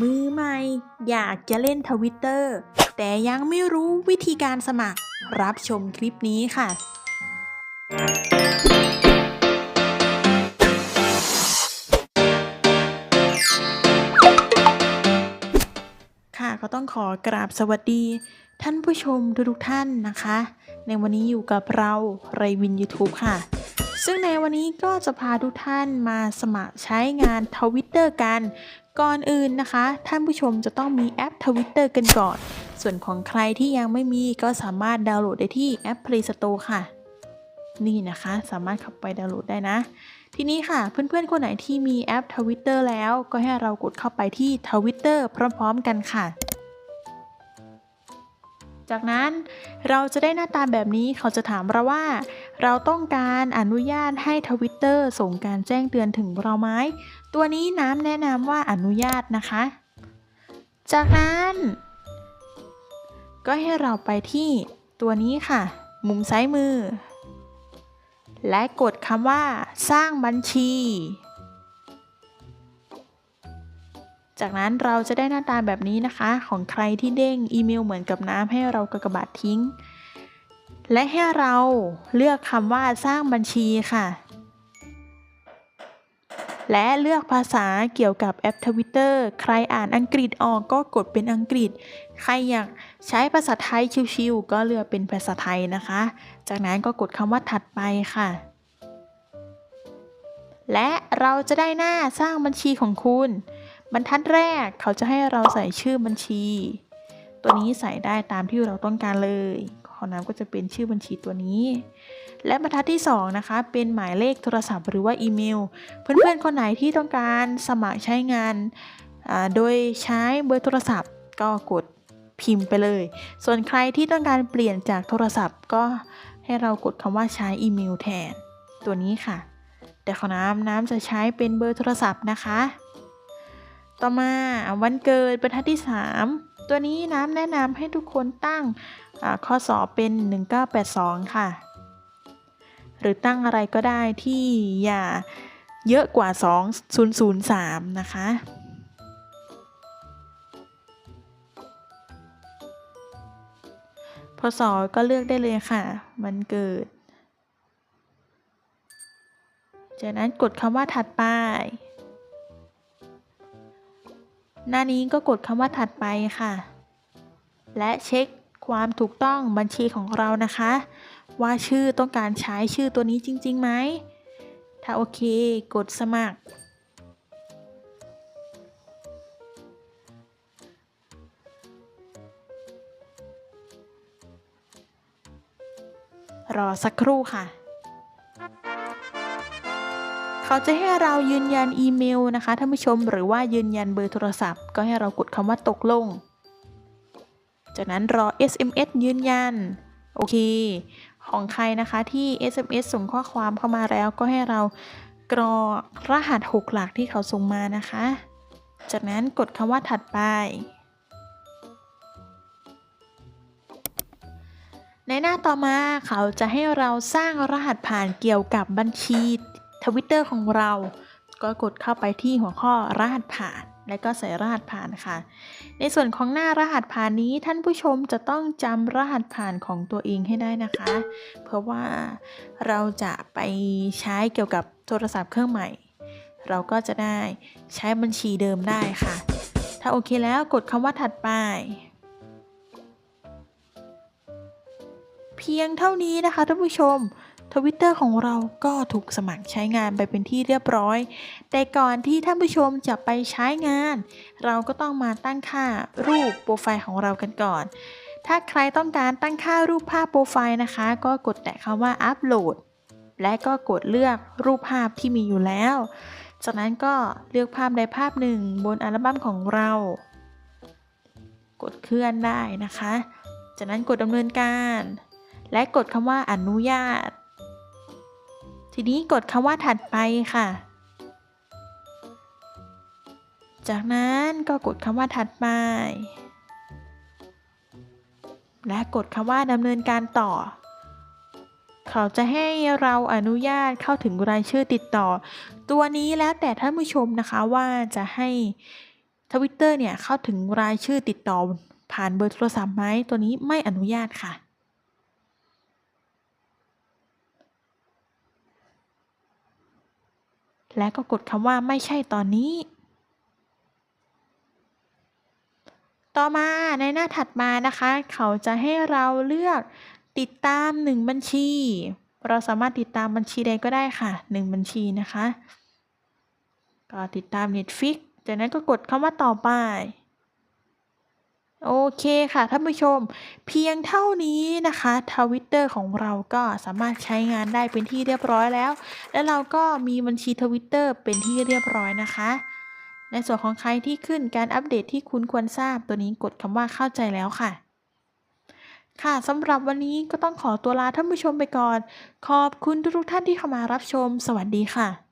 มือใหม่ อยากจะเล่นทวิตเตอร์แต่ยังไม่รู้วิธีการสมัคร รับชมคลิปนี้ค่ะ ค่ะก็ต้องขอกราบสวัสดี ท่านผู้ชมทุกๆท่านนะคะ ในวันนี้อยู่กับเราไรวิน YouTube ค่ะ ซึ่งในวันนี้ก็จะพาทุกท่านมาสมัครใช้งานทวิตเตอร์กัน ก่อนอื่นนะคะ ท่านผู้ชมจะต้องมีแอปทวิตเตอร์กันก่อน ส่วนของใครที่ยังไม่มีก็สามารถดาวน์โหลดได้ที่แอป Play Store ค่ะ นี่นะคะสามารถเข้าไปดาวน์โหลดได้นะ ทีนี้ค่ะเพื่อนๆคนไหนที่มีแอป Twitter แล้วก็ให้เรากดเข้าไปที่ Twitter พร้อมๆกันค่ะ จากนั้นเราจะได้หน้าตาแบบนี้เขาจะถามเราว่า เราต้องการอนุญาตให้ Twitter ส่งการแจ้งเตือนถึงเราไหมตัวนี้น้ำแนะนำว่าอนุญาตนะคะ จากนั้น ก็ให้เราไปที่ตัวนี้ค่ะ มุมซ้ายมือ และกดคำว่า สร้างบัญชี จากนั้นเราจะได้หน้าตาแบบนี้นะคะ ของใครที่เด้งอีเมลเหมือนกับน้ำให้เรากระบาดทิ้ง และให้เราเลือกคำว่าสร้างบัญชีค่ะ และเลือกภาษาเกี่ยวกับแอปทวิตเตอร์ใครอ่านอังกฤษออกก็กดเป็นอังกฤษ ใครอยากใช้ภาษาไทยชิวๆก็เลือกเป็นภาษาไทยนะคะ จากนั้นก็กดคำว่าถัดไปค่ะและเราจะได้หน้าสร้างบัญชีของคุณ บรรทัดแรกเขาจะให้เราใส่ชื่อบัญชี ตัวนี้ใส่ได้ตามที่เราต้องการเลยของน้ำก็จะเป็นชื่อบัญชีตัวนี้ และบรรทัดที่ 2 นะคะ เป็นหมายเลขโทรศัพท์หรือว่าอีเมล เพื่อนๆคนไหนที่ต้องการสมัครใช้งานโดยใช้เบอร์โทรศัพท์ก็กดพิมพ์ไปเลย ส่วนใครที่ต้องการเปลี่ยนจากโทรศัพท์ก็ให้เรากดคำว่าใช้อีเมลแทน ตัวนี้ค่ะ แต่ของน้ำน้ำจะใช้เป็นเบอร์โทรศัพท์นะคะ ต่อมาวันเกิดบรรทัดที่ 3 ตัวนี้น้ำแนะนำให้ทุกคนตั้งข้อสอบเป็น 1982 ค่ะ หรือตั้งอะไรก็ได้ที่อย่าเยอะกว่า 2003 นะคะพศก็เลือกได้เลยค่ะ มันเกิด จากนั้นกดคำว่าถัดไป หน้านี้ก็กดคำว่าถัดไปค่ะ และเช็คความถูกต้องบัญชีของเรานะคะ ว่าชื่อต้องการใช้ชื่อตัวนี้จริงๆไหมถ้าโอเค กดสมัคร รอสักครู่ค่ะ เขาจะให้เรายืนยันอีเมลนะคะท่านผู้ชมหรือว่ายืนยันเบอร์โทรศัพท์ ก็ให้เรากดคำว่าตกลง จากนั้นรอ SMS ยืนยัน โอเค ของใครนะคะที่ SMS ส่งข้อความเข้ามาแล้วก็ให้เรากรอรหัส 6 หลักที่เขาส่งมานะคะ จากนั้นกดคำว่าถัดไปในหน้าต่อมาเขาจะให้เราสร้างรหัสผ่านเกี่ยวกับบัญชี ทวิตเตอร์ของเรา ก็กดเข้าไปที่หัวข้อรหัสผ่าน และก็ใส่รหัสผ่านค่ะ ในส่วนของหน้ารหัสผ่านนี้ท่านผู้ชมจะต้องจำรหัสผ่านของตัวเองให้ได้นะคะ เพราะว่าเราจะไปใช้เกี่ยวกับโทรศัพท์เครื่องใหม่ เราก็จะได้ใช้บัญชีเดิมได้ค่ะ ถ้าโอเคแล้วกดคำว่าถัดไปเพียงเท่านี้นะคะท่านผู้ชม ทวิตเตอร์ของเราก็ถูกสมัครใช้งานไปเป็นที่เรียบร้อย แต่ก่อนที่ท่านผู้ชมจะไปใช้งาน เราก็ต้องมาตั้งค่ารูปโปรไฟล์ของเรากันก่อน ถ้าใครต้องการตั้งค่ารูปภาพโปรไฟล์นะคะ ก็กดแตะคำว่าอัปโหลด และก็กดเลือกรูปภาพที่มีอยู่แล้ว จากนั้นก็เลือกภาพใดภาพหนึ่ง บนอัลบั้มของเรา กดเคลื่อนได้นะคะ จากนั้นกดดำเนินการ และกดคำว่าอนุญาต ทีนี้กดคำว่าถัดไปค่ะ จากนั้นก็กดคำว่าถัดไป และกดคำว่าดำเนินการต่อ เขาจะให้เราอนุญาตเข้าถึงรายชื่อติดต่อ ตัวนี้แล้วแต่ท่านผู้ชมนะคะว่าจะให้ทวิตเตอร์เนี่ยเข้าถึงรายชื่อติดต่อผ่านเบอร์โทรศัพท์ไหมตัวนี้ไม่อนุญาตค่ะ และก็กดคำว่าไม่ใช่ตอนนี้ ต่อมาในหน้าถัดมานะคะ เขาจะให้เราเลือกติดตาม1บัญชี เราสามารถติดตามบัญชีใดก็ได้ค่ะ1บัญชีนะคะ ก็ติดตาม Netflix จากนั้นก็กดคำว่าต่อไป โอเคค่ะท่านผู้ชม เพียงเท่านี้นะคะทวิตเตอร์ของเราก็สามารถใช้งานได้เป็นที่เรียบร้อยแล้ว และเราก็มีบัญชีทวิตเตอร์เป็นที่เรียบร้อยนะคะ ในส่วนของใครที่ขึ้นการอัปเดตที่คุณควรทราบตัวนี้กดคำว่าเข้าใจแล้วค่ะ ค่ะสำหรับวันนี้ก็ต้องขอตัวลาท่านผู้ชมไปก่อน ขอบคุณทุกๆท่านที่เข้ามารับชม สวัสดีค่ะ